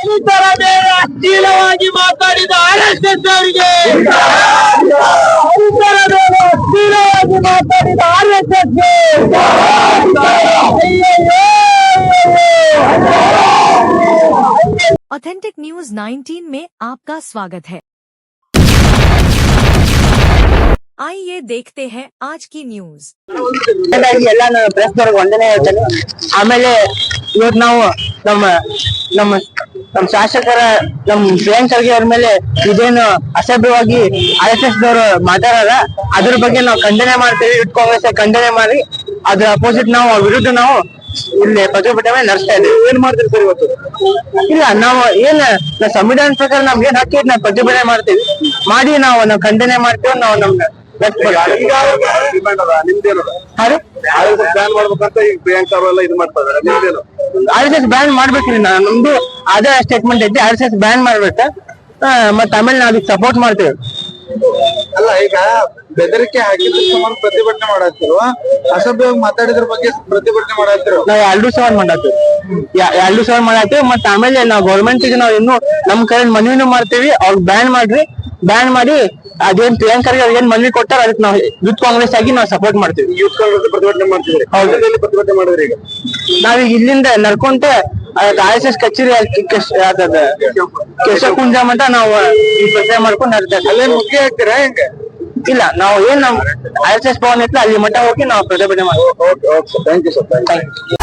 ದಲಿತರ ಮೇಲೆ ಅಶ್ಲೀಲವಾಗಿ ಮಾತಾಡಿದ ಆರ್ ಎಸ್ ಎಸ್ ಅವರಿಗೆ ದಲಿತರ ಮೇಲೆ ಅಶ್ಲೀಲವಾಗಿ ಮಾತಾಡಿದ R S S authentic news 19 में आपका स्वागत है आइए देखते हैं आज की न्यूज ಹಾಗಾಗಿ ಎಲ್ಲ ನಾನು ಪ್ರೆಸ್ನವ್ರಿಗೆ ಒಂದನೇ ಹೇಳ್ತೇನೆ ಆಮೇಲೆ ಇವತ್ತು ನಾವು ನಮ್ಮ ನಮ್ಮ ನಮ್ಮ ಶಾಸಕರ ನಮ್ ಪ್ರಿಯಾಂಕ್ ಖರ್ಗೆ ಅವ್ರ ಮೇಲೆ ಇದೇನು ಅಸಭ್ಯವಾಗಿ ಆರ್ ಎಸ್ ಎಸ್ ದವರು ಮಾತಾಡಲ್ಲ ಅದ್ರ ಬಗ್ಗೆ ನಾವು ಖಂಡನೆ ಮಾಡ್ತೀವಿ. ಕಾಂಗ್ರೆಸ್ ಖಂಡನೆ ಮಾಡಿ ಅದ್ರ ಅಪೋಸಿಟ್ ನಾವು ಅವ್ರ ವಿರುದ್ಧ ನಾವು ಇಲ್ಲಿ ಪ್ರತಿಭಟನೆ ನಡೆಸ್ತಾ ಇದ್ದೀವಿ. ಏನ್ ಮಾಡ್ತೀವಿ ಸರ್ ಇವತ್ತು? ಇಲ್ಲ ನಾವು ಏನ್ ಸಂವಿಧಾನ ಪ್ರಕಾರ ನಮ್ಗೆ ಏನ್ ಹಾಕಿ ನಾವು ಪ್ರತಿಭಟನೆ ಮಾಡ್ತೀವಿ. ಮಾಡಿ ನಾವು ನಾವು ಖಂಡನೆ ಮಾಡ್ತೀವಿ ನಾವು ನಮ್ಗೆ ನಿಮ್ದೇನು ಮಾಡ್ಬೇಕಂತ ಈಗ ಪ್ರಿಯಾಂಕಾ ಅವರೆಲ್ಲ ಇದು ಮಾಡ್ತಾ ಇದಾರೆ. ನಿಮ್ದೇನು? ಆರ್ ಎಸ್ ಎಸ್ ಬ್ಯಾನ್ ಮಾಡ್ಬೇಕ್ರಿ ನಮ್ದು ಅದೇ ಸ್ಟೇಟ್ಮೆಂಟ್ ಐತಿ ಆರ್ ಎಸ್ ಎಸ್ ಬ್ಯಾನ್ ಮಾಡ್ಬೇಕ. ಮತ್ತ್ ಆಮೇಲೆ ನಾವ್ ಸಪೋರ್ಟ್ ಮಾಡ್ತೇವೆ. ಅಲ್ಲ ಈಗ ಬೆದರಿಕೆ ಹಾಕಿದ್ರ ಸಂಬಂಧ ಪ್ರತಿಭಟನೆ ಮಾಡತ್ತಿರುವ ಅಸಭ್ಯವಾಗಿ ಮಾತಾಡಿದ್ರ ಬಗ್ಗೆ ಪ್ರತಿಭಟನೆ ಮಾಡತ್ತಿರೋ ನಾವ್ ಎರಡು ಸಾವಿರ ಮಾಡಾತೀವಿ ಎರಡು ಸಾವಿರ ಮಾಡಾತೀವಿ ಮತ್ತ ಆಮೇಲೆ ನಾವ್ ಗೌರ್ಮೆಂಟ್ಗೆ ನಾವ್ ಇನ್ನು ನಮ್ ಕಡೆ ಮನವಿನೂ ಮಾಡ್ತೀವಿ ಅವ್ರ ಬ್ಯಾನ್ ಮಾಡ್ರಿ. ಬ್ಯಾನ್ ಮಾಡಿ ಅದೇನ್ ಪ್ರಿಯಾಂಕರ್ಗೆ ಏನ್ ಮನವಿ ಕೊಟ್ಟಾರ ಅದಕ್ಕೆ ನಾವು ಯೂತ್ ಕಾಂಗ್ರೆಸ್ ಆಗಿ ನಾವು ಸಪೋರ್ಟ್ ಮಾಡ್ತೀವಿ. ಯೂತ್ ಕಾಂಗ್ರೆಸ್ ಪ್ರತಿಭಟನೆ ಮಾಡ್ತಿದ್ರಿ ಹೌದು. ಎಲ್ಲಿ ಪ್ರತಿಭಟನೆ ಮಾಡಿದ್ರಿ ಈಗ? ನಾವೀಗ ಇಲ್ಲಿಂದ ನಡ್ಕೊಂತ ಆರ್ ಎಸ್ ಎಸ್ ಕಚೇರಿ ಕೇಶವ ಕುಂಜ ಮಠ ನಾವು ಈ ಪ್ರಚಾರ ಮಾಡ್ಕೊಂಡು. ಅಲ್ಲೇನ್ ಮುಗಿ ಹಾಕ್ತೀರಾ ಹೆಂಗೆ? ಇಲ್ಲ ನಾವು ಏನ್ ನಮ್ ಆರ್ ಎಸ್ ಎಸ್ ಭವನ್ ಇತ್ತು ಅಲ್ಲಿ ಮಟ್ಟ ಹೋಗಿ ನಾವು ಪ್ರತಿಭಟನೆ ಮಾಡ್ತೀವಿ. Okay okay thank you sir thank you